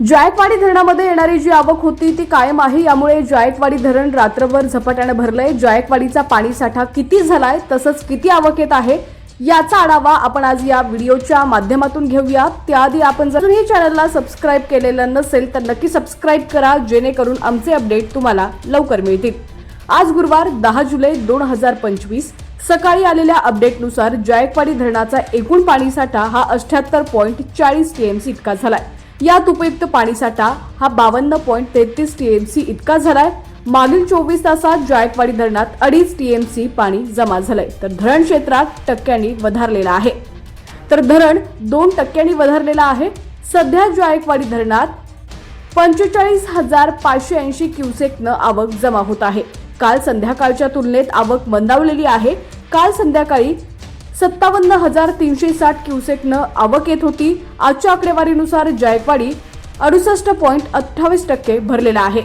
जायकवाडी धरणामध्ये येणारी जी आवक होती ती कायम आहे. यामुळे जायकवाडी धरण रात्रभर झपाट्यानं भरलंय. जायकवाडीचा पाणीसाठा किती झालाय तसंच किती आवक येत आहे याचा आढावा आपण आज या व्हिडिओच्या माध्यमातून घेऊया. त्याआधी आपण जर ही चॅनलला सबस्क्राईब केलेलं नसेल तर नक्की सबस्क्राईब करा जेणेकरून आमचे अपडेट तुम्हाला लवकर मिळतील. आज गुरुवार दहा जुलै दोन हजार पंचवीस. सकाळी आलेल्या अपडेटनुसार जायकवाडी धरणाचा एकूण पाणीसाठा हा अठ्याहत्तर पॉईंट चाळीस के एम सी इतका झालाय. यात उपयुक्त पाणीसाठा हा बावन्न पॉईंट तेहतीस टीएमसी इतका झालाय. मागील चोवीस तासात जायकवाडी धरणात अडीच टीएमसी पाणी जमा झालंय. तर धरण क्षेत्रात टक्क्यांनी वधारलेलं आहे. तर धरण दोन टक्क्यांनी वधारलेलं आहे. सध्या जायकवाडी धरणात पंचेचाळीस हजार पाचशे ऐंशी क्युसेकनं आवक जमा होत आहे. काल संध्याकाळच्या तुलनेत आवक मंदावलेली आहे. काल संध्याकाळी सत्तावन्न हजार तीनशे साठ क्युसेकनं आवक येत होती. आजच्या आकडेवारीनुसार जायकवाडी अडुसष्ट पॉईंट अठ्ठावीस टक्के भरलेला आहे.